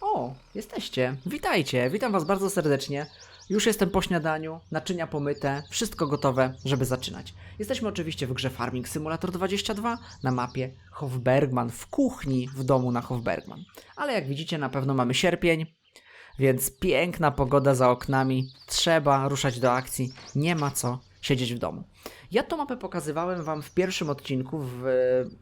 O, jesteście. Witajcie, witam was bardzo serdecznie. Już jestem po śniadaniu, naczynia pomyte, wszystko gotowe, żeby zaczynać. Jesteśmy oczywiście w grze Farming Simulator 22 na mapie Hofbergman w kuchni w domu na Hofbergman. Ale jak widzicie, na pewno mamy sierpień, więc piękna pogoda za oknami. Trzeba ruszać do akcji, nie ma co siedzieć w domu. Ja tą mapę pokazywałem wam w pierwszym odcinku w e,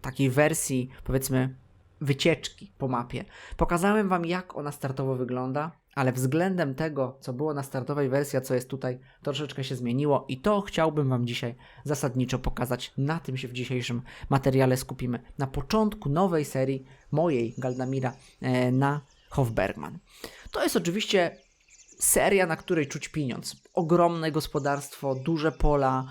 takiej wersji, powiedzmy, wycieczki po mapie. Pokazałem wam, jak ona startowo wygląda, ale względem tego, co było na startowej wersji, a co jest tutaj, troszeczkę się zmieniło i to chciałbym wam dzisiaj zasadniczo pokazać. Na tym się w dzisiejszym materiale skupimy. Na początku nowej serii mojej Galdamira e, na Hofbergman. To jest oczywiście seria, na której czuć pieniądz. Ogromne gospodarstwo, duże pola,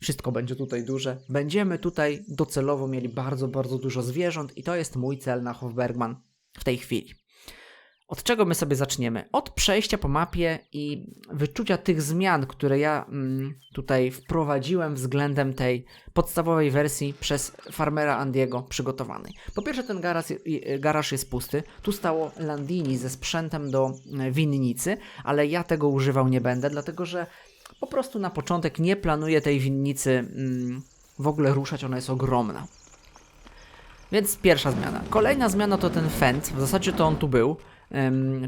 wszystko będzie tutaj duże. Będziemy tutaj docelowo mieli bardzo, bardzo dużo zwierząt i to jest mój cel na Hofbergman w tej chwili. Od czego my sobie zaczniemy? Od przejścia po mapie i wyczucia tych zmian, które ja mm, tutaj wprowadziłem względem tej podstawowej wersji przez farmera Andiego przygotowanej. Po pierwsze, ten garaż, garaż jest pusty. Tu stało Landini ze sprzętem do e, winnicy, ale ja tego używał nie będę, dlatego że po prostu na początek nie planuję tej winnicy mm, w ogóle ruszać, ona jest ogromna. Więc pierwsza zmiana. Kolejna zmiana to ten fent, w zasadzie to on tu był,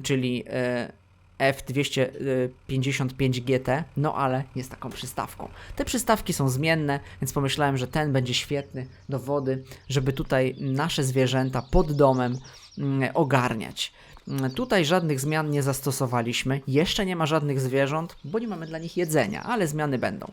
czyli e, F255 GT, no ale jest taką przystawką. Te przystawki są zmienne, więc pomyślałem, że ten będzie świetny do wody, żeby tutaj nasze zwierzęta pod domem mm, ogarniać. Mm, Tutaj żadnych zmian nie zastosowaliśmy. Jeszcze nie ma żadnych zwierząt, bo nie mamy dla nich jedzenia, ale zmiany będą.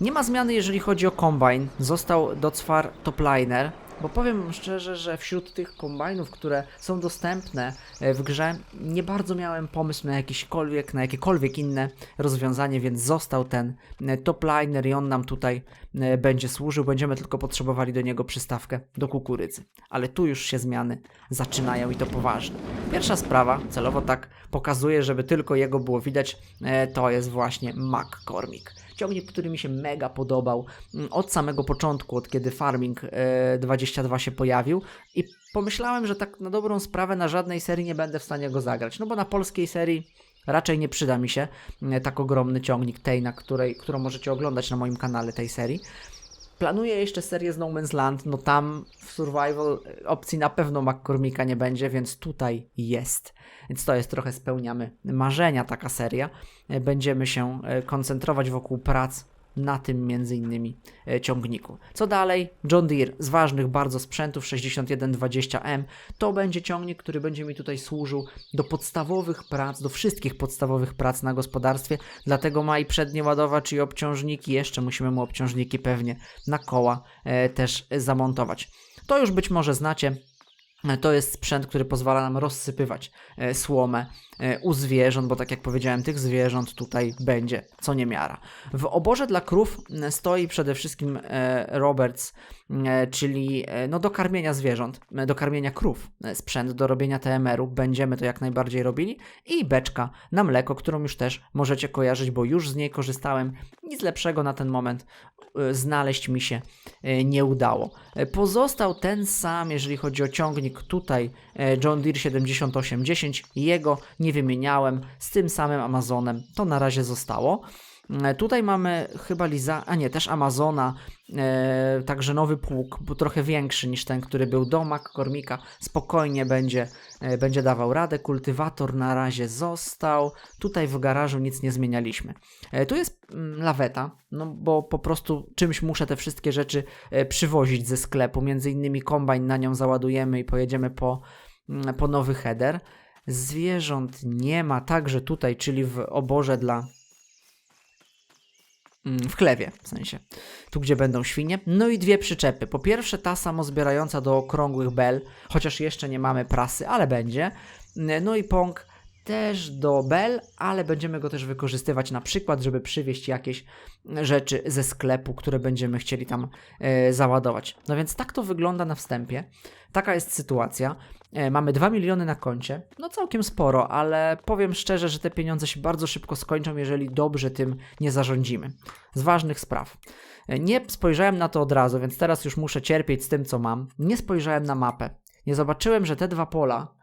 Nie ma zmiany, jeżeli chodzi o kombajn. Został Docfar Topliner, bo powiem szczerze, że wśród tych kombajnów, które są dostępne e, w grze, nie bardzo miałem pomysł na jakiekolwiek, na jakiekolwiek inne rozwiązanie, więc został ten e, Topliner i on nam tutaj e, będzie służył. Będziemy tylko potrzebowali do niego przystawkę do kukurydzy. Ale tu już się zmiany zaczynają i to poważnie. Pierwsza sprawa, celowo tak pokazuję, żeby tylko jego było widać, to jest właśnie McCormick. Ciągnik, który mi się mega podobał mm, od samego początku, od kiedy Farming e, 22 się pojawił i pomyślałem, że tak na dobrą sprawę na żadnej serii nie będę w stanie go zagrać, no bo na polskiej serii raczej nie przyda mi się e, tak ogromny ciągnik tej, na której, którą możecie oglądać na moim kanale tej serii. Planuję jeszcze serię z No Man's Land, no tam w Survival e, opcji na pewno McCormicka nie będzie, więc tutaj jest. Więc to jest trochę spełniamy marzenia taka seria. E, Będziemy się e, koncentrować wokół prac na tym między innymi e, ciągniku. Co dalej? John Deere z ważnych bardzo sprzętów 6120M to będzie ciągnik, który będzie mi tutaj służył do podstawowych prac, do wszystkich podstawowych prac na gospodarstwie, dlatego ma i przednie ładowacz i obciążniki, jeszcze musimy mu obciążniki pewnie na koła e, też zamontować. To już być może znacie, to jest sprzęt, który pozwala nam rozsypywać e, słomę e, u zwierząt, bo tak jak powiedziałem, tych zwierząt tutaj będzie co niemiara. W oborze dla krów stoi przede wszystkim e, Roberts, e, czyli e, no, do karmienia zwierząt, e, do karmienia krów, e, sprzęt do robienia TMR-u, będziemy to jak najbardziej robili i beczka na mleko, którą już też możecie kojarzyć, bo już z niej korzystałem. Nic lepszego na ten moment e, znaleźć mi się e, nie udało. E, Pozostał ten sam, jeżeli chodzi o ciągnik tutaj e, John Deere 7810. Jego nie wymieniałem z tym samym Amazonem. To na razie zostało. E, Tutaj mamy chyba Liza, a nie, też Amazona, e, także nowy pług, trochę większy niż ten, który był do McCormicka. Spokojnie będzie, e, będzie dawał radę. Kultywator na razie został. Tutaj w garażu nic nie zmienialiśmy. E, tu jest mm, laweta, no bo po prostu czymś muszę te wszystkie rzeczy e, przywozić ze sklepu. Między innymi kombajn na nią załadujemy i pojedziemy po, mm, po nowy header. Zwierząt nie ma także tutaj, czyli w oborze dla w chlewie, w sensie, tu gdzie będą świnie. No i dwie przyczepy. Po pierwsze ta samozbierająca do okrągłych bel, chociaż jeszcze nie mamy prasy, ale będzie. No i pąk też do bel, ale będziemy go też wykorzystywać na przykład, żeby przywieźć jakieś rzeczy ze sklepu, które będziemy chcieli tam e, załadować. No więc tak to wygląda na wstępie. Taka jest sytuacja. E, Mamy 2 miliony na koncie, no całkiem sporo, ale powiem szczerze, że te pieniądze się bardzo szybko skończą, jeżeli dobrze tym nie zarządzimy. Z ważnych spraw. E, Nie spojrzałem na to od razu, więc teraz już muszę cierpieć z tym, co mam. Nie spojrzałem na mapę. Nie zobaczyłem, że te dwa pola,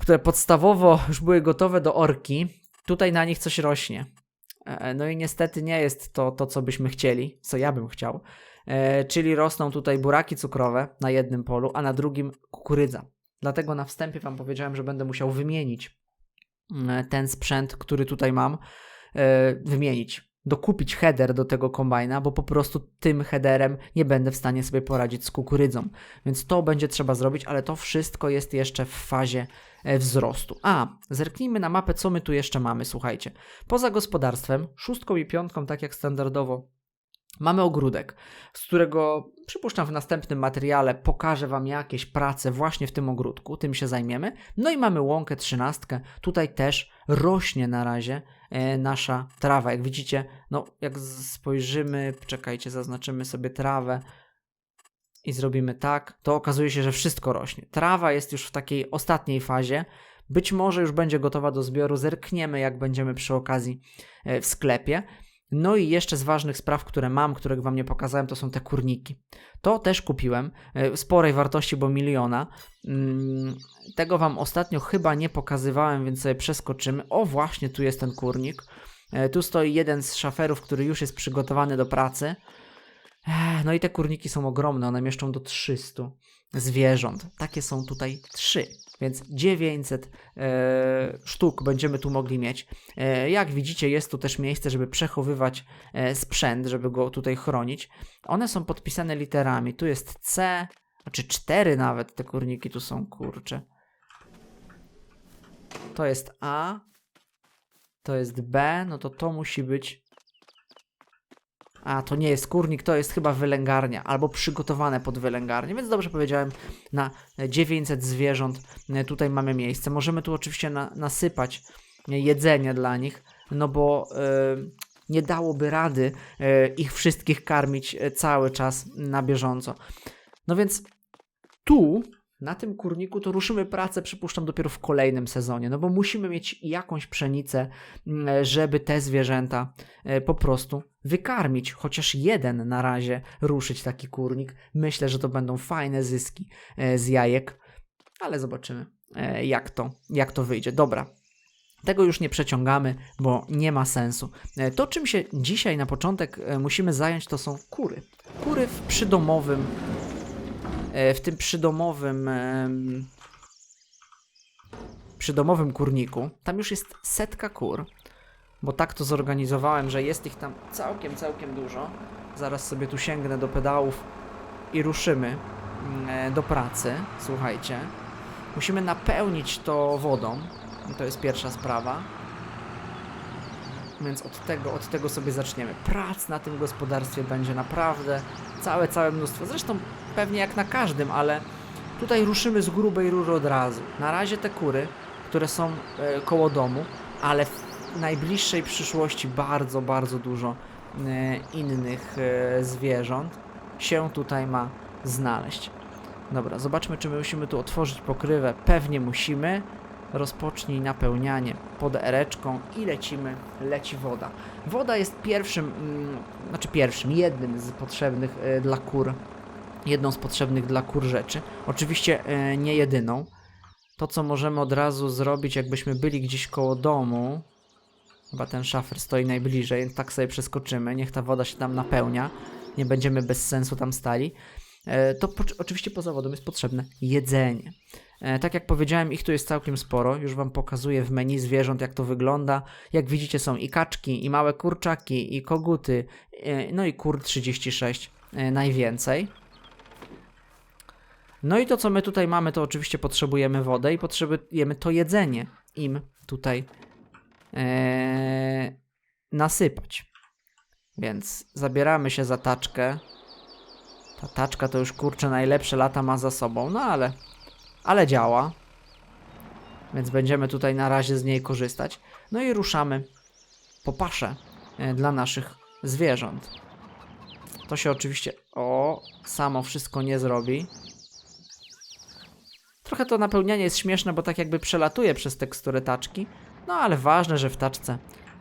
które podstawowo już były gotowe do orki, tutaj na nich coś rośnie. E, No i niestety nie jest to to, co byśmy chcieli, co ja bym chciał. E, czyli rosną tutaj buraki cukrowe na jednym polu, a na drugim kukurydza. Dlatego na wstępie Wam powiedziałem, że będę musiał wymienić mm, ten sprzęt, który tutaj mam, e, wymienić, dokupić header do tego kombajna, bo po prostu tym headerem nie będę w stanie sobie poradzić z kukurydzą. Więc to będzie trzeba zrobić, ale to wszystko jest jeszcze w fazie e, wzrostu. A, zerknijmy na mapę, co my tu jeszcze mamy, słuchajcie. Poza gospodarstwem, szóstką i piątką, tak jak standardowo Mamy ogródek, z którego przypuszczam w następnym materiale pokażę Wam jakieś prace właśnie w tym ogródku, tym się zajmiemy. No i mamy łąkę trzynastkę, tutaj też rośnie na razie e, nasza trawa. Jak widzicie, no jak spojrzymy, czekajcie, zaznaczymy sobie trawę i zrobimy tak, to okazuje się, że wszystko rośnie. Trawa jest już w takiej ostatniej fazie. Być może już będzie gotowa do zbioru, zerkniemy jak będziemy przy okazji e, w sklepie. No i jeszcze z ważnych spraw, które mam, których wam nie pokazałem, to są te kurniki. To też kupiłem, e, sporej wartości, bo miliona. Mm, Tego wam ostatnio chyba nie pokazywałem, więc sobie przeskoczymy. O, właśnie tu jest ten kurnik. E, Tu stoi jeden z szaferów, który już jest przygotowany do pracy. No i te kurniki są ogromne, one mieszczą do 300 zwierząt. Takie są tutaj trzy, więc 900 e, sztuk będziemy tu mogli mieć. E, jak widzicie, jest tu też miejsce, żeby przechowywać e, sprzęt, żeby go tutaj chronić. One są podpisane literami. Tu jest C, znaczy 4 nawet te kurniki tu są, kurcze. To jest A, to jest B, no to to musi być a, to nie jest kurnik, to jest chyba wylęgarnia, albo przygotowane pod wylęgarnię, więc dobrze powiedziałem, na 900 zwierząt e, tutaj mamy miejsce. Możemy tu oczywiście na, nasypać e, jedzenie dla nich, no bo e, nie dałoby rady ich wszystkich karmić cały czas na bieżąco. No więc tu, na tym kurniku, to ruszymy pracę, przypuszczam, dopiero w kolejnym sezonie, no bo musimy mieć jakąś pszenicę, mm, żeby te zwierzęta e, po prostu wykarmić, chociaż jeden na razie ruszyć taki kurnik. Myślę, że to będą fajne zyski e, z jajek, ale zobaczymy, e, jak to, jak to wyjdzie. Dobra. Tego już nie przeciągamy, bo nie ma sensu. E, To, czym się dzisiaj na początek e, musimy zająć, to są kury. Kury w przydomowym, e, w tym przydomowym, przydomowym kurniku. Tam już jest setka kur bo tak to zorganizowałem, że jest ich tam całkiem, całkiem dużo. Zaraz sobie tu sięgnę do pedałów i ruszymy mm, e, do pracy. Słuchajcie, musimy napełnić to wodą. To jest pierwsza sprawa. Więc od tego, od tego sobie zaczniemy. Prac na tym gospodarstwie będzie naprawdę całe, całe mnóstwo. Zresztą pewnie jak na każdym, ale tutaj ruszymy z grubej rury od razu. Na razie te kury, które są e, koło domu, ale w najbliższej przyszłości bardzo, bardzo dużo e, innych e, zwierząt się tutaj ma znaleźć. Dobra, zobaczmy, czy my musimy tu otworzyć pokrywę. Pewnie musimy. Rozpocznij napełnianie pod ereczką i lecimy, leci woda. Woda jest pierwszym, mm, znaczy pierwszym, jednym z potrzebnych dla kur, jedną z potrzebnych dla kur rzeczy. Oczywiście e, nie jedyną. To, co możemy od razu zrobić, jakbyśmy byli gdzieś koło domu, Chyba ten szafer stoi najbliżej, tak sobie przeskoczymy. Niech ta woda się tam napełnia. Nie będziemy bez sensu tam stali. E, To po, oczywiście poza wodą jest potrzebne jedzenie. E, Tak jak powiedziałem, ich tu jest całkiem sporo. Już Wam pokazuję w menu zwierząt, jak to wygląda. Jak widzicie, są i kaczki, i małe kurczaki, i koguty, no i kur 36 e, najwięcej. No i to, co my tutaj mamy, to oczywiście potrzebujemy wodę i potrzebujemy to jedzenie im tutaj e, nasypać. Więc zabieramy się za taczkę. Ta taczka to już kurczę najlepsze lata ma za sobą, no ale, ale działa. Więc będziemy tutaj na razie z niej korzystać. No i ruszamy po paszę e, dla naszych zwierząt. To się oczywiście o samo wszystko nie zrobi. Trochę to napełnianie jest śmieszne, bo tak jakby przelatuje przez tekstury taczki. No ale ważne, że w taczce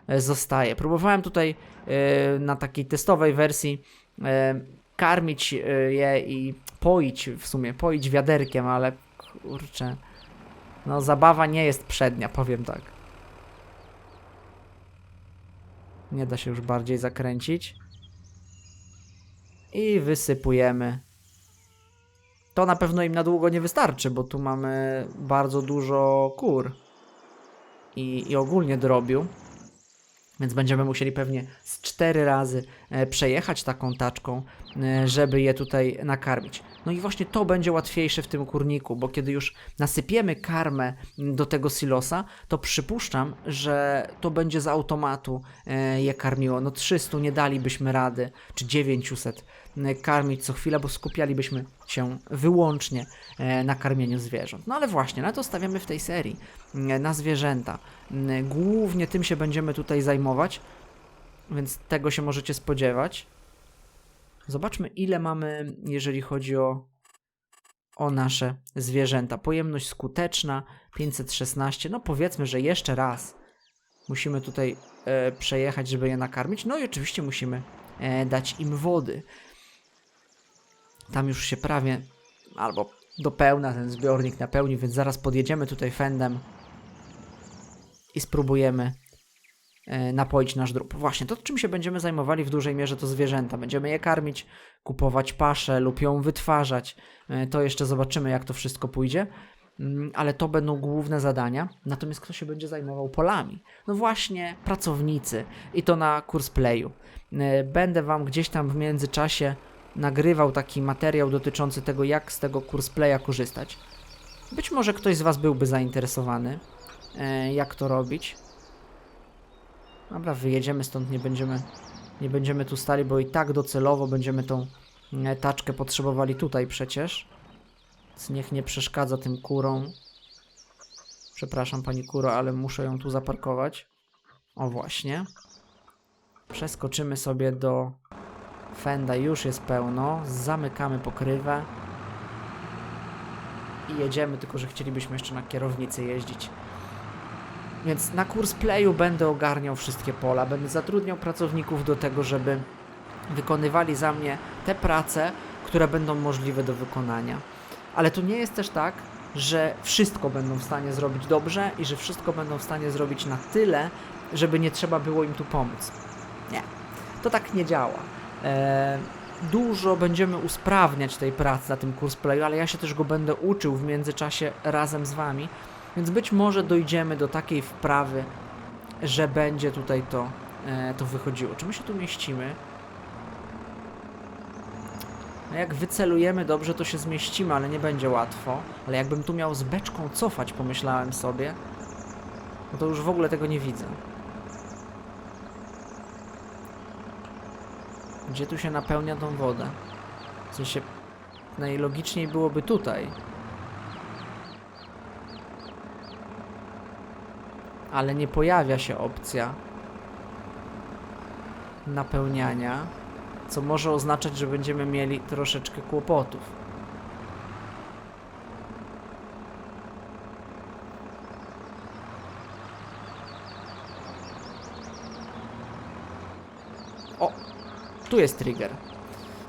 e, zostaje. Próbowałem tutaj e, na takiej testowej wersji e, karmić je i poić w sumie, poić wiaderkiem, ale kurczę. No zabawa nie jest przednia, powiem tak. Nie da się już bardziej zakręcić. I wysypujemy. To na pewno im na długo nie wystarczy, bo tu mamy bardzo dużo kur i, i ogólnie drobiu. Więc będziemy musieli pewnie z cztery razy e, przejechać taką taczką, e, żeby je tutaj nakarmić. No i właśnie to będzie łatwiejsze w tym kurniku, bo kiedy już nasypiemy karmę do tego silosa, to przypuszczam, że to będzie z automatu e, je karmiło. No 300 nie dalibyśmy rady, czy 900 m, karmić co chwilę, bo skupialibyśmy się wyłącznie e, na karmieniu zwierząt. No ale właśnie, na to stawiamy w tej serii, m, na zwierzęta. Głównie tym się będziemy tutaj zajmować, więc tego się możecie spodziewać. Zobaczmy, ile mamy, jeżeli chodzi o, o nasze zwierzęta. Pojemność skuteczna 516. No powiedzmy, że jeszcze raz musimy tutaj e, przejechać, żeby je nakarmić. No i oczywiście musimy e, dać im wody. Tam już się prawie albo do pełna ten zbiornik napełni, więc zaraz podjedziemy tutaj fendem i spróbujemy e, napoić nasz drób. Właśnie, to czym się będziemy zajmowali w dużej mierze to zwierzęta. Będziemy je karmić, kupować paszę lub ją wytwarzać. E, To jeszcze zobaczymy, jak to wszystko pójdzie. Mm, Ale to będą główne zadania. Natomiast kto się będzie zajmował polami? No właśnie, pracownicy. I to na kurs playu. E, Będę Wam gdzieś tam w międzyczasie nagrywał taki materiał dotyczący tego, jak z tego kurs playa korzystać. Być może ktoś z Was byłby zainteresowany, e, jak to robić. Dobra, wyjedziemy stąd, nie będziemy, nie będziemy tu stali, bo i tak docelowo będziemy tą e, taczkę potrzebowali tutaj przecież. Więc niech nie przeszkadza tym kurom. Przepraszam pani kuro, ale muszę ją tu zaparkować. O właśnie. Przeskoczymy sobie do Fenda, już jest pełno. Zamykamy pokrywę. I jedziemy, tylko że chcielibyśmy jeszcze na kierownicy jeździć. Więc na kurs playu będę ogarniał wszystkie pola, będę zatrudniał pracowników do tego, żeby wykonywali za mnie te prace, które będą możliwe do wykonania. Ale to nie jest też tak, że wszystko będą w stanie zrobić dobrze i że wszystko będą w stanie zrobić na tyle, żeby nie trzeba było im tu pomóc. Nie, to tak nie działa. Eee, dużo będziemy usprawniać tej pracy na tym kurs playu, ale ja się też go będę uczył w międzyczasie razem z wami, więc być może dojdziemy do takiej wprawy, że będzie tutaj to, e, to wychodziło. Czy my się tu mieścimy? No jak wycelujemy dobrze, to się zmieścimy, ale nie będzie łatwo. Ale jakbym tu miał z beczką cofać, pomyślałem sobie, no to już w ogóle tego nie widzę. Gdzie tu się napełnia tą wodę? W sensie, najlogiczniej byłoby tutaj. Ale nie pojawia się opcja napełniania, co może oznaczać, że będziemy mieli troszeczkę kłopotów. Tu jest trigger.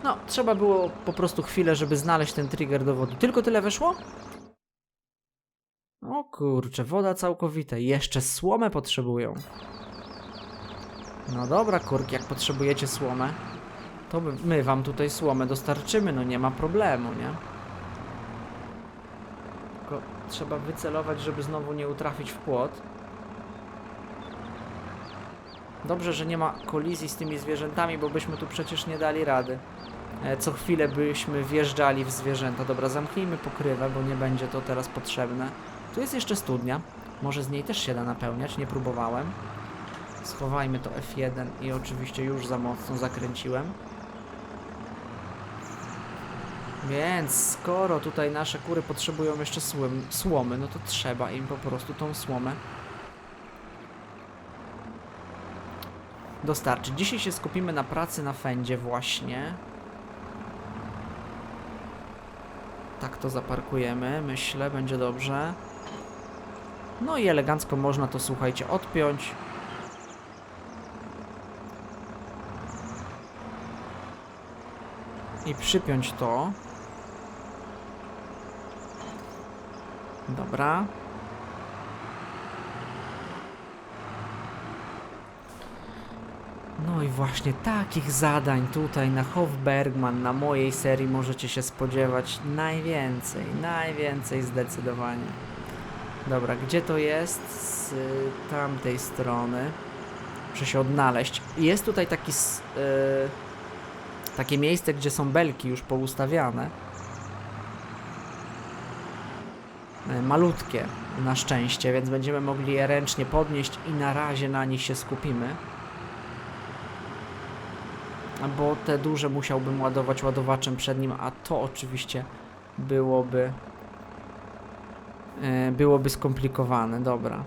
No, trzeba było po prostu chwilę, żeby znaleźć ten trigger do wody. Tylko tyle weszło? O kurczę, woda całkowita. Jeszcze słomę potrzebują. No dobra, kurki, jak potrzebujecie słomę, to my- wam tutaj słomę dostarczymy, no nie ma problemu, nie? Tylko trzeba wycelować, żeby znowu nie utrafić w płot. Dobrze, że nie ma kolizji z tymi zwierzętami, bo byśmy tu przecież nie dali rady. E, Co chwilę byśmy wjeżdżali w zwierzęta. Dobra, zamknijmy pokrywę, bo nie będzie to teraz potrzebne. Tu jest jeszcze studnia. Może z niej też się da napełniać, nie próbowałem. Schowajmy to F1 i oczywiście już za mocno zakręciłem. Więc skoro tutaj nasze kury potrzebują jeszcze słom, słomy, no to trzeba im po prostu tą słomę dostarczyć. Dzisiaj się skupimy na pracy na fendzie właśnie. Tak to zaparkujemy, myślę, będzie dobrze. No i elegancko można to, słuchajcie, odpiąć. I przypiąć to. Dobra. No i właśnie takich zadań tutaj na Hofbergman, na mojej serii możecie się spodziewać najwięcej, najwięcej zdecydowanie. Dobra, gdzie to jest? Z tamtej strony. Muszę się odnaleźć. Jest tutaj taki, y, takie miejsce, gdzie są belki już poustawiane. Y, Malutkie na szczęście, więc będziemy mogli je ręcznie podnieść i na razie na nich się skupimy. Bo te duże musiałbym ładować ładowaczem przed nim, a to oczywiście byłoby e, byłoby skomplikowane. Dobra.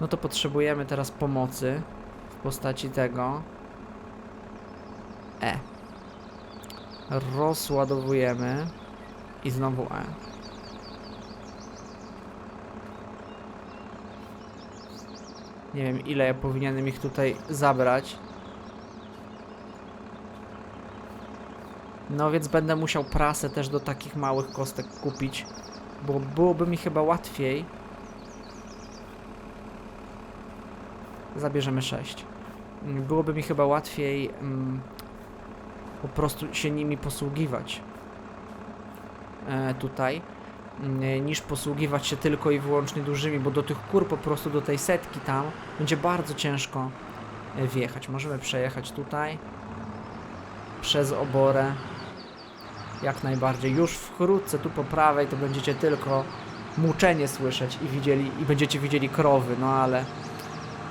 No to potrzebujemy teraz pomocy w postaci tego. E. Rozładowujemy i znowu E. Nie wiem ile ja powinienem ich tutaj zabrać. No więc będę musiał prasę też do takich małych kostek kupić, bo byłoby mi chyba łatwiej. Zabierzemy 6. Byłoby mi chyba łatwiej mm, po prostu się nimi posługiwać e, tutaj, mm, niż posługiwać się tylko i wyłącznie dużymi, bo do tych kur po prostu do tej setki tam będzie bardzo ciężko e, wjechać. Możemy przejechać tutaj przez oborę. Jak najbardziej. Już wkrótce tu po prawej to będziecie tylko muczenie słyszeć i widzieli i będziecie widzieli krowy, no ale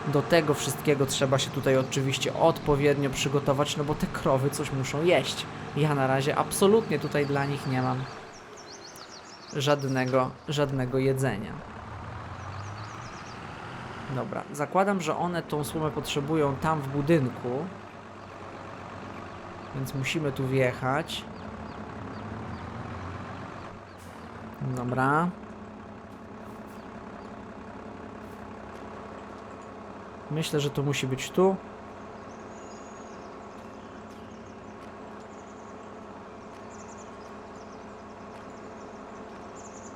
do tego wszystkiego trzeba się tutaj oczywiście odpowiednio przygotować, no bo te krowy coś muszą jeść. Ja na razie absolutnie tutaj dla nich nie mam żadnego, żadnego jedzenia. Dobra, zakładam, że one tą słomę potrzebują tam w budynku. Więc musimy tu wjechać. Dobra. Myślę, że to musi być tu.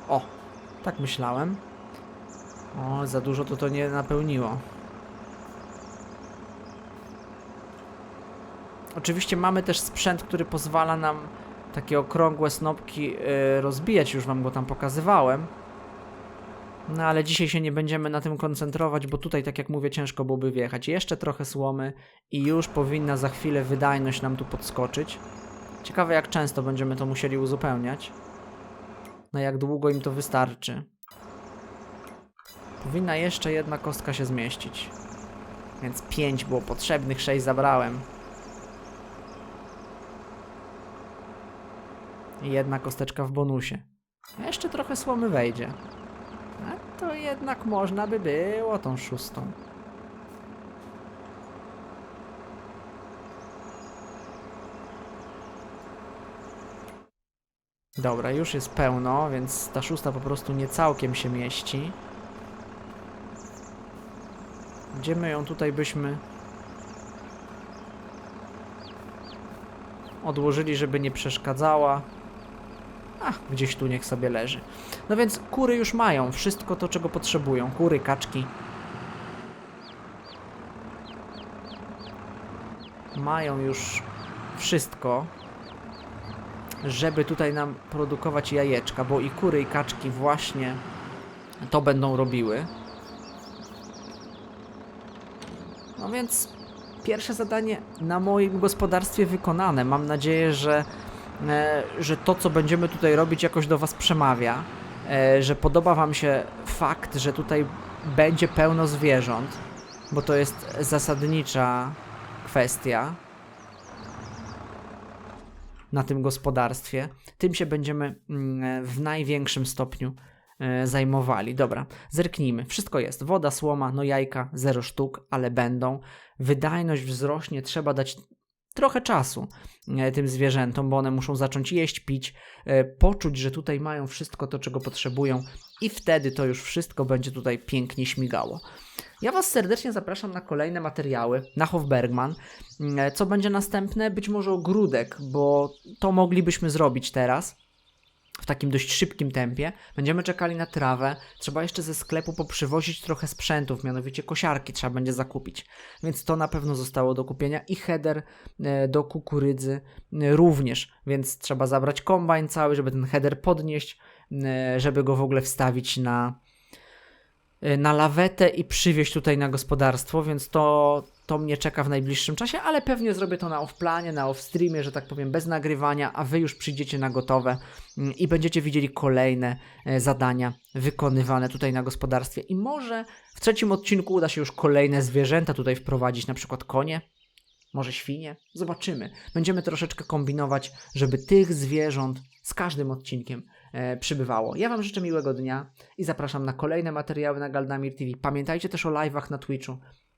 O, tak myślałem. O, za dużo to to nie napełniło. Oczywiście mamy też sprzęt, który pozwala nam takie okrągłe snopki y, rozbijać, już wam go tam pokazywałem. No ale dzisiaj się nie będziemy na tym koncentrować, bo tutaj, tak jak mówię, ciężko byłoby wjechać. Jeszcze trochę słomy i już powinna za chwilę wydajność nam tu podskoczyć. Ciekawe jak często będziemy to musieli uzupełniać. Na jak długo im to wystarczy. Powinna jeszcze jedna kostka się zmieścić. Więc 5 było potrzebnych, 6 zabrałem. Jedna kosteczka w bonusie. Jeszcze trochę słomy wejdzie. A to jednak można by było tą szóstą. Dobra, już jest pełno, więc ta szósta po prostu nie całkiem się mieści. Gdzie my ją tutaj byśmy odłożyli, żeby nie przeszkadzała? Ach, gdzieś tu niech sobie leży. No więc kury już mają wszystko to, czego potrzebują. Kury, kaczki. Mają już wszystko, żeby tutaj nam produkować jajeczka, bo i kury, i kaczki właśnie to będą robiły. No więc pierwsze zadanie na moim gospodarstwie wykonane. Mam nadzieję, że że to, co będziemy tutaj robić, jakoś do Was przemawia, e, że podoba Wam się fakt, że tutaj będzie pełno zwierząt, bo to jest zasadnicza kwestia na tym gospodarstwie. Tym się będziemy mm, w największym stopniu e, zajmowali. Dobra, zerknijmy. Wszystko jest. Woda, słoma, no jajka, zero sztuk, ale będą. Wydajność wzrośnie, trzeba dać trochę czasu e, tym zwierzętom, bo one muszą zacząć jeść, pić, e, poczuć, że tutaj mają wszystko to, czego potrzebują, i wtedy to już wszystko będzie tutaj pięknie śmigało. Ja Was serdecznie zapraszam na kolejne materiały na Hofbergman. Mm, Co będzie następne? Być może ogródek, bo to moglibyśmy zrobić teraz w takim dość szybkim tempie. Będziemy czekali na trawę. Trzeba jeszcze ze sklepu poprzywozić trochę sprzętów, mianowicie kosiarki trzeba będzie zakupić. Więc to na pewno zostało do kupienia i header e, do kukurydzy e, również. Więc trzeba zabrać kombajn cały, żeby ten header podnieść, e, żeby go w ogóle wstawić na, na lawetę i przywieźć tutaj na gospodarstwo, więc to, to mnie czeka w najbliższym czasie, ale pewnie zrobię to na off-planie, na off-streamie, że tak powiem, bez nagrywania, a wy już przyjdziecie na gotowe mm, i będziecie widzieli kolejne e, zadania wykonywane tutaj na gospodarstwie. I może w trzecim odcinku uda się już kolejne zwierzęta tutaj wprowadzić, na przykład konie, może świnie? Zobaczymy. Będziemy troszeczkę kombinować, żeby tych zwierząt z każdym odcinkiem e, przybywało. Ja Wam życzę miłego dnia i zapraszam na kolejne materiały na Galdamir TV. Pamiętajcie też o live'ach na Twitchu.